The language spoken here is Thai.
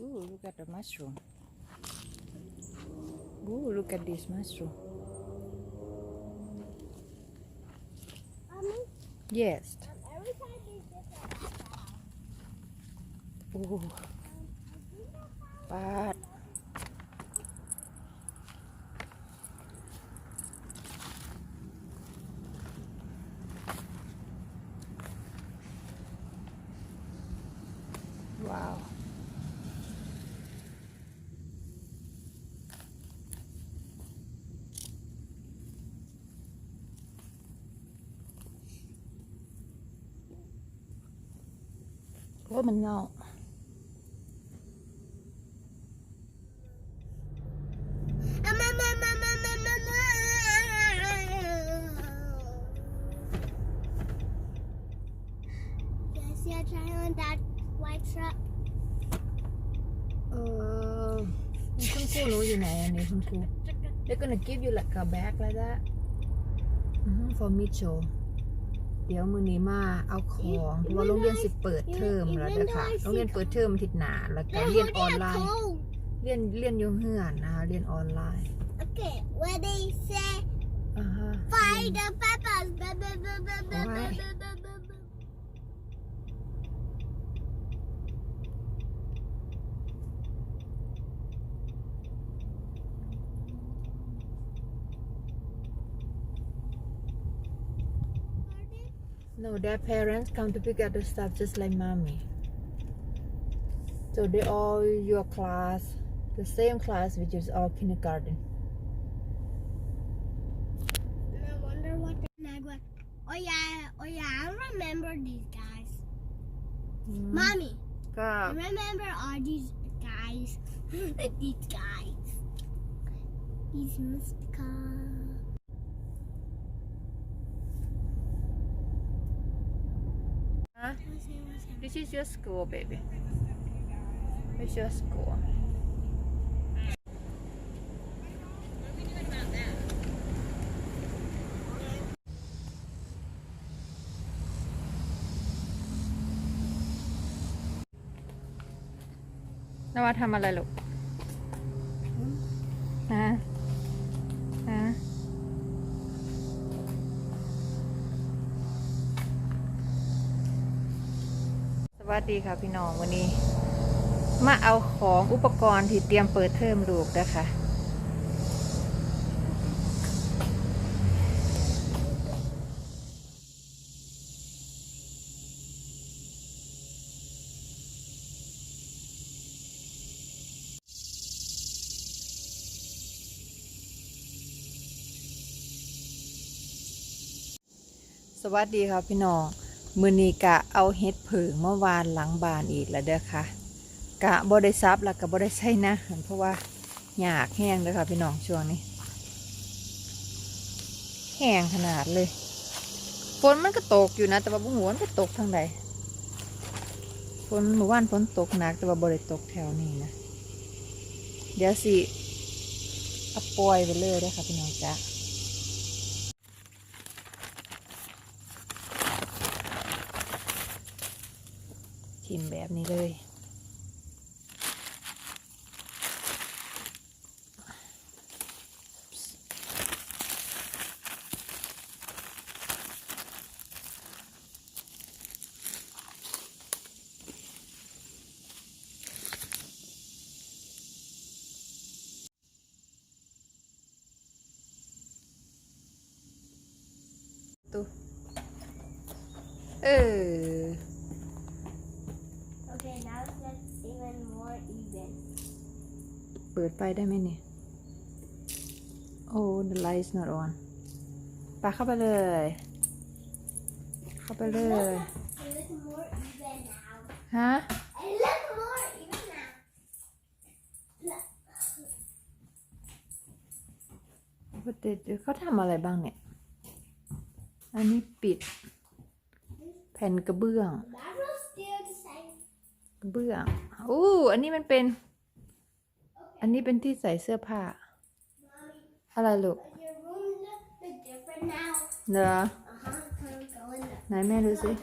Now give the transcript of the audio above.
Ooh, look at the mushroom. Ooh, look at this mushroom. Mommy, Yes. um, every time they get that Ooh, but Ủa mình ngon Yes, yeah, try on that white truck. เออคุณครูรู้อยู่ไหนอันนี้คุณครู They're gonna give you like a bag like that Mhm, for me show เดี๋ยวมือนี้มาเอาของเพราะว่าโรงเรียนสิเปิดเทอมแล้วเด้อค่ะโรงเรียนเปิดเทอมอาทิตย์หน้าแล้วก็เรียนออนไลน์ cold. เรียนเรียนอยู่เฮือนนะคะเรียนออนไลน์ Okay, when they say อ่าฮะ find the No, their parents come to pick up the stuff just like mommy. So they all your class, the same class, which is all kindergarten. And I wonder what the and oh yeah, oh yeah, I remember these guys. Mm. Mommy, ก็ I remember all these guys. these guys. These must come. This is your school, baby. This is your school. n นว่าทำอะไรลูกฮะฮะ ส วัสดีค่ะพี่น้องวันนี้ มาเอาของอุปกรณ์ที่เตรียมเปิดเทอมลูกนะคะสวัสดีค่ะพี่น้อง มือนีกะเอาเฮ็ดเผิงเมื่อวานหลังบานอีกแล้วเด้อค่ะ กะบ่ได้ซับแล้วก็บ่ได้ใช้นะเพราะว่าหยากแห้งเด้อค่ะพี่น้องช่วงนี้ แห้งขนาดเลยฝนมันก็ตกอยู่นะ แต่ว่าบุ้งหัวมันก็ตกทางใดฝนเมื่อวานฝนตกหนักแต่ว่าบ่ได้ตกแถวนี้นะ เดี๋ยวสิเอาปล่อยไปเลยเด้อค่ะพี่น้องจ้า ชิมแบบนี้เลยตัวเออ Okay, now it's even more even. เปิดไฟได้ไหมเนี่ย โอ้ the light's not on ปาเข้าไปเลย เข้าไปเลย ฮะเดี๋ยวเขาทำอะไรบ้างเนี่ย อันนี้ปิด แผ่นกระเบื้อง กระเบื้อง อู้ อันนี้มันเป็น อันนี้เป็นที่ใส่เสื้อผ้า Mommy, อะไรลูก but your room looks a bit different now. เหรอ Uh huh. Can we go in the ไหนแม่ดูสิ go